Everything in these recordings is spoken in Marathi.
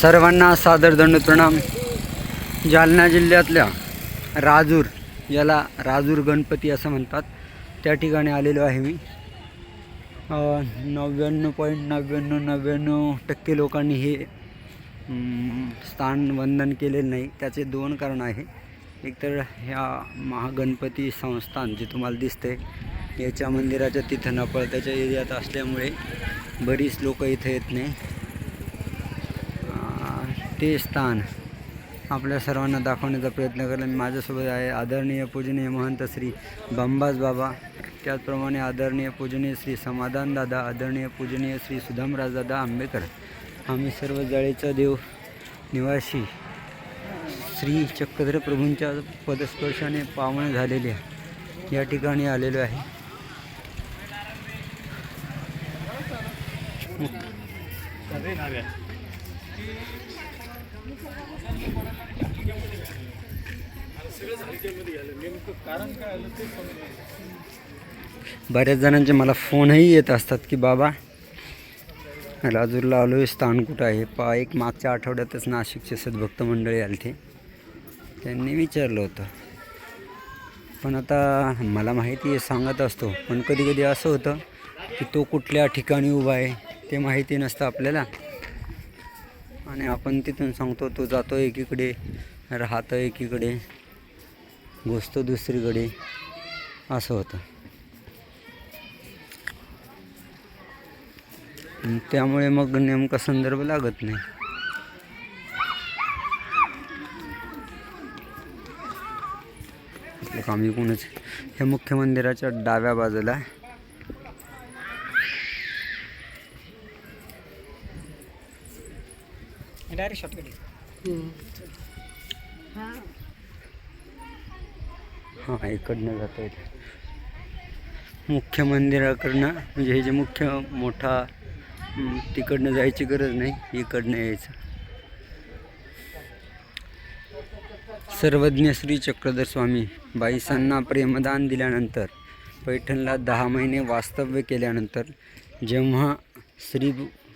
सर्वांना सादर दंड प्रणाम. जालना जिल्ह्यातल्या राजूर याला राजूर गणपती असं म्हणतात. त्या ठिकाणी आलेलो आहे मी. नव्याण्णव पॉईंट नव्याण्णव नव्याण्णव टक्के लोकांनी हे स्थान वंदन केलेलं नाही. त्याचे दोन कारण आहे. एकतर ह्या महागणपती संस्थान जे तुम्हाला दिसते याच्या मंदिराच्या तिथं नपळत्याच्या एरियात असल्यामुळे बरीच लोक इथे येत नाही. ते स्थान आपल्या सर्वांना दाखवण्याचा प्रयत्न करेल. आणि माझ्यासोबत आहे आदरणीय पूजनीय महंत श्री बंबाज बाबा. त्याचप्रमाणे आदरणीय पूजनीय श्री समाधान दादा आदरणीय पूजनीय श्री सुधामराज दादा आंबेकर आम्ही सर्व जाळीचा देव निवासी श्री चक्रधर प्रभूंच्या पदस्पर्शाने पावन झालेल्या या ठिकाणी आलेलो आहे. बऱ्याच जणांचे मला फोनही येत असतात की बाबा राजूरला आलो आहे स्थान कुठं आहे? पा एक मागच्या आठवड्यातच नाशिकचे सद्भक्त मंडळी आले ते त्यांनी विचारलं होतं. पण आता मला माहिती आहे सांगत असतो. पण कधी कधी असं होतं की तो कुठल्या ठिकाणी उभा आहे ते माहिती नसतं आपल्याला. आणि आपण तिथून सांगतो तो जातो एकीकडे राहतो एकीकडे घुसतो दुसरीकडे. असं होतं. त्यामुळे मग नेमका संदर्भ लागत नाही. आपलं काम इकूनच. हे मुख्य मंदिराच्या डाव्या बाजूला डायरेक्ट शॉर्टकट हां इकडनं जाता येते मुख्य मंदिराकडनं म्हणजे हे जे मुख्य मोठा तिकडनं जायची गरज नाही इकडनं यायचं. सर्वज्ञ श्री चक्रधर स्वामी बाईसांना प्रेमदान दिल्यानंतर पैठणला दहा महिने वास्तव्य केल्यानंतर जेव्हा श्री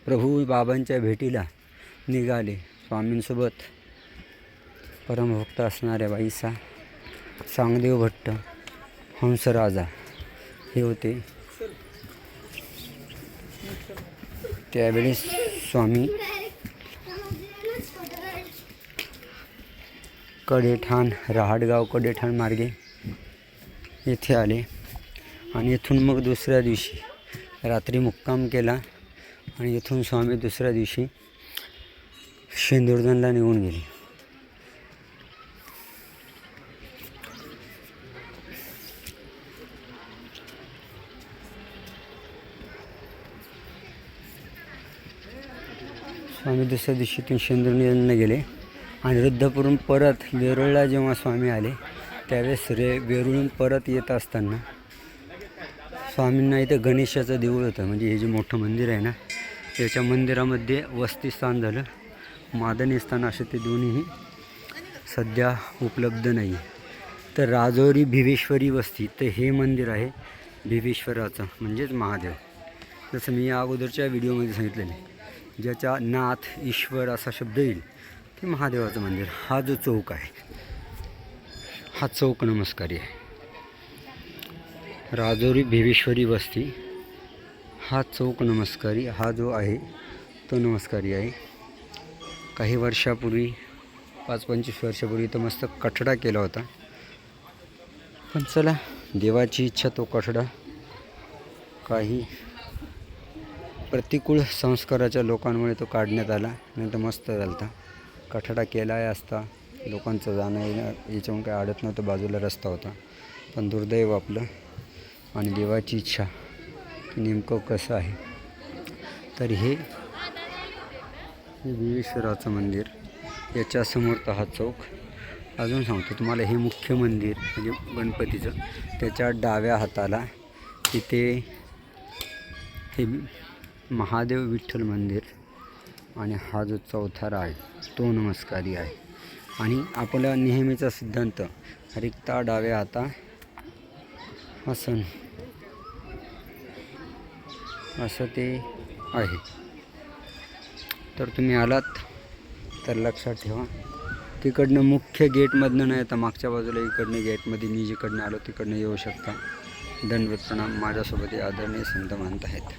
प्रभू बाबांच्या भेटीला निघाले स्वामींसोबत. परमभक्त असणाऱ्या बाईसा सांगदेव भट्ट हंसराजा हे होते. त्यावेळेस स्वामी कडेठाण रहाटगाव कडेठाण मार्गे येथे आले आणि येथून मग दुसऱ्या दिवशी रात्री मुक्काम केला आणि येथून स्वामी दुसऱ्या दिवशी शेंदुर्जनला निघून गेले. स्वामी दुसऱ्या दिवशी इथून गेले आणि रुद्धपुरून परत वेरूळला जेव्हा स्वामी आले त्यावेळेस रे वेरुळून परत येत असताना स्वामींना इथं गणेशाचं देऊळ होतं. म्हणजे हे जे मोठं मंदिर आहे ना त्याच्या मंदिरामध्ये वस्तीस्थान झालं. मादनी स्थान असे ते दोन्हीही सध्या उपलब्ध नाही. तर राजौरी भिवेश्वरी वस्ती तर हे मंदिर आहे भिवेश्वराचं म्हणजेच महादेव. जसं मी या अगोदरच्या व्हिडिओमध्ये सांगितलेलं आहे ज्याच्या नाथ ईश्वर असा शब्द येईल ते महादेवाचं मंदिर. हा जो चौक आहे हा चौक नमस्कारी आहे. राजौरी भिवेश्वरी वस्ती हा चौक नमस्कारी हा जो आहे तो नमस्कारी आहे. काही वर्षापूर्वी पाच पंचवीस वर्षापूर्वी तर मस्त कठडा केला होता. पण चला देवाची इच्छा तो कठडा काही प्रतिकूल संस्काराच्या लोकांमुळे तो काढण्यात आला नाही तर मस्त झाला होता कठडा केला आहे असता लोकांचं जाणं येणं याच्यामुळे काही अडत नव्हतं बाजूला रस्ता होता. पण दुर्दैव आपलं आणि देवाची इच्छा नेमकं कसं आहे? तर हे विश्वराचं मंदिर. याच्यासमोरचा हा चौक. अजून सांगतो तुम्हाला हे मुख्य मंदिर म्हणजे गणपतीचं. त्याच्या डाव्या हाताला तिथे हे महादेव विठ्ठल मंदिर आणि हा जो चौथारा आहे तो नमस्कारी आहे. आणि आपला नेहमीचा सिद्धांत रिक्ता डाव्या हाता आसन असं ते आहे. तर तुम्ही आलात तर लक्षात ठेवा. तिकडनं मुख्य गेटमधनं नाही तर मागच्या बाजूला इकडनं गेटमध्ये मी जिकडनं आलो तिकडनं येऊ शकता. दंडवत प्रणाम माझ्यासोबत आदरणीय संत मानत आहेत.